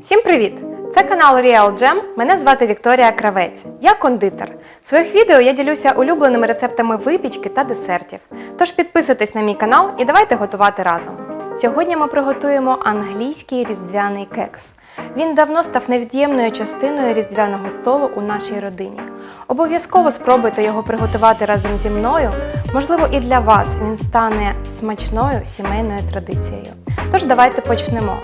Всім привіт! Це канал Real Jam. Мене звати Вікторія Кравець. Я кондитер. В своїх відео я ділюся улюбленими рецептами випічки та десертів. Тож підписуйтесь на мій канал і давайте готувати разом. Сьогодні ми приготуємо англійський різдвяний кекс. Він давно став невід'ємною частиною різдвяного столу у нашій родині. Обов'язково спробуйте його приготувати разом зі мною. Можливо, і для вас він стане смачною сімейною традицією. Тож давайте почнемо.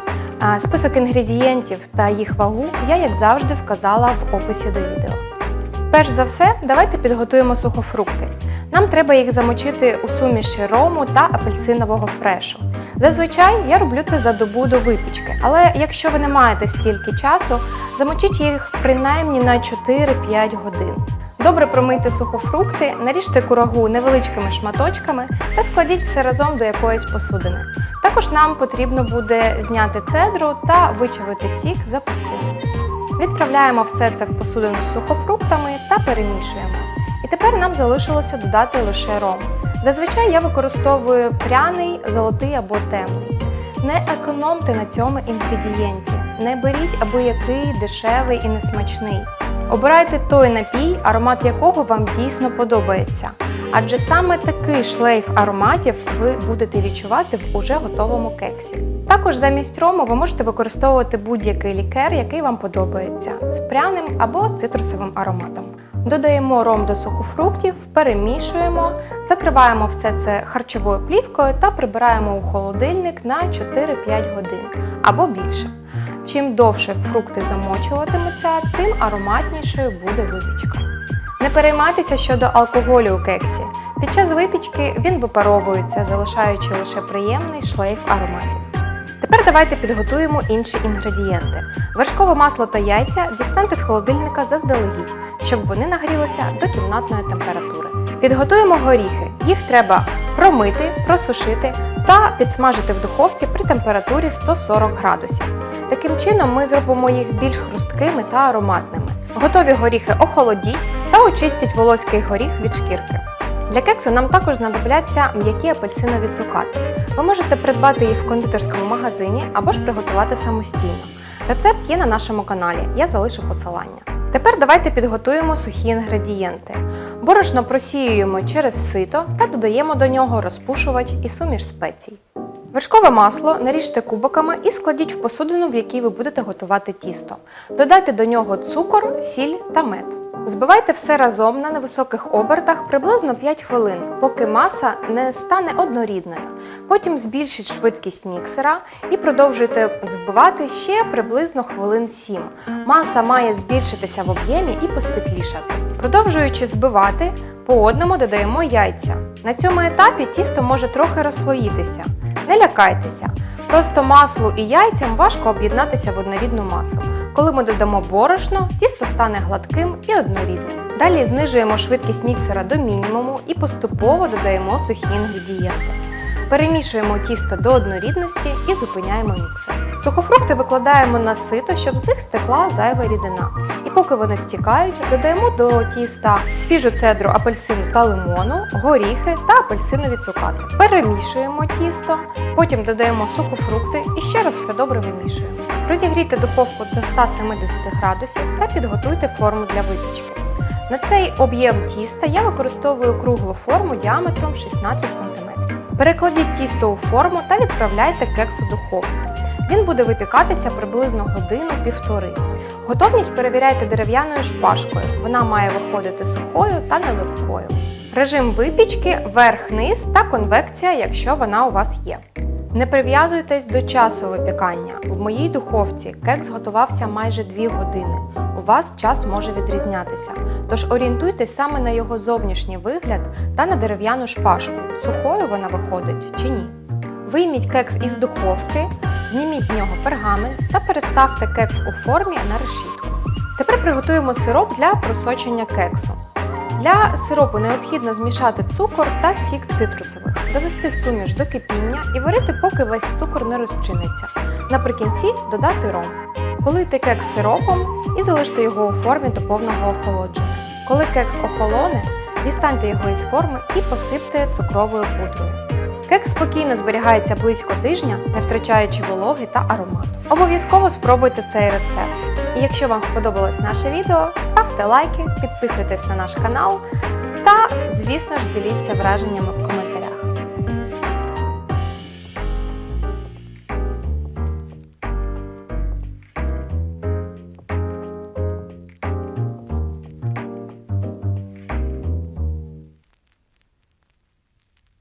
Список інгредієнтів та їх вагу я, як завжди, вказала в описі до відео. Перш за все, давайте підготуємо сухофрукти. Нам треба їх замочити у суміші рому та апельсинового фрешу. Зазвичай я роблю це за добу до випічки, але якщо ви не маєте стільки часу, замочіть їх принаймні на 4-5 годин. Добре промийте сухофрукти, наріжте курагу невеличкими шматочками та складіть все разом до якоїсь посудини. Також нам потрібно буде зняти цедру та вичавити сік з апельсину. Відправляємо все це в посудину з сухофруктами та перемішуємо. І тепер нам залишилося додати лише ром. Зазвичай я використовую пряний, золотий або темний. Не економте на цьому інгредієнті. Не беріть аби який дешевий і несмачний. Обирайте той напій, аромат якого вам дійсно подобається. Адже саме такий шлейф ароматів ви будете відчувати в уже готовому кексі. Також замість рому ви можете використовувати будь-який лікер, який вам подобається, з пряним або цитрусовим ароматом. Додаємо ром до сухофруктів, перемішуємо, закриваємо все це харчовою плівкою та прибираємо у холодильник на 4-5 годин або більше. Чим довше фрукти замочуватимуться, тим ароматнішою буде випічка. Не переймайтеся щодо алкоголю у кексі. Під час випічки він випаровується, залишаючи лише приємний шлейф ароматів. Тепер давайте підготуємо інші інгредієнти. Вершкове масло та яйця дістаньте з холодильника заздалегідь, щоб вони нагрілися до кімнатної температури. Підготуємо горіхи. Їх треба промити, просушити та підсмажити в духовці при температурі 140 градусів. Таким чином ми зробимо їх більш хрусткими та ароматними. Готові горіхи охолодіть та очистіть волоський горіх від шкірки. Для кексу нам також знадобляться м'які апельсинові цукати. Ви можете придбати їх в кондитерському магазині або ж приготувати самостійно. Рецепт є на нашому каналі, я залишу посилання. Тепер давайте підготуємо сухі інгредієнти. Борошно просіюємо через сито та додаємо до нього розпушувач і суміш спецій. Вершкове масло наріжте кубиками і складіть в посудину, в якій ви будете готувати тісто. Додайте до нього цукор, сіль та мед. Збивайте все разом на невисоких обертах приблизно 5 хвилин, поки маса не стане однорідною. Потім збільшіть швидкість міксера і продовжуйте збивати ще приблизно хвилин 7. Маса має збільшитися в об'ємі і посвітлішати. Продовжуючи збивати, по одному додаємо яйця. На цьому етапі тісто може трохи розслоїтися. Не лякайтеся, просто маслу і яйцям важко об'єднатися в однорідну масу. Коли ми додамо борошно, тісто стане гладким і однорідним. Далі знижуємо швидкість міксера до мінімуму і поступово додаємо сухі інгредієнти. Перемішуємо тісто до однорідності і зупиняємо міксер. Сухофрукти викладаємо на сито, щоб з них стекла зайва рідина. І поки вони стікають, додаємо до тіста свіжу цедру апельсину та лимону, горіхи та апельсинові цукати. Перемішуємо тісто, потім додаємо сухофрукти і ще раз все добре вимішуємо. Розігрійте духовку до 170 градусів та підготуйте форму для випічки. На цей об'єм тіста я використовую круглу форму діаметром 16 см. Перекладіть тісто у форму та відправляйте кекс у духовку. Він буде випікатися приблизно годину-півтори. Готовність перевіряйте дерев'яною шпажкою. Вона має виходити сухою та не липкою. Режим випічки верх-низ та конвекція, якщо вона у вас є. Не прив'язуйтесь до часу випікання. В моїй духовці кекс готувався майже 2 години. У вас час може відрізнятися, тож орієнтуйтесь саме на його зовнішній вигляд та на дерев'яну шпажку, сухою вона виходить чи ні. Вийміть кекс із духовки, зніміть з нього пергамент та переставте кекс у формі на решітку. Тепер приготуємо сироп для просочення кексу. Для сиропу необхідно змішати цукор та сік цитрусових, довести суміш до кипіння і варити, поки весь цукор не розчиниться. Наприкінці додати ром. Полийте кекс сиропом і залиште його у формі до повного охолодження. Коли кекс охолоне, дістаньте його із форми і посипте цукровою пудрою. Кекс спокійно зберігається близько тижня, не втрачаючи вологи та аромату. Обов'язково спробуйте цей рецепт. І якщо вам сподобалось наше відео, ставте лайки, підписуйтесь на наш канал та, звісно ж, діліться враженнями в коментарях.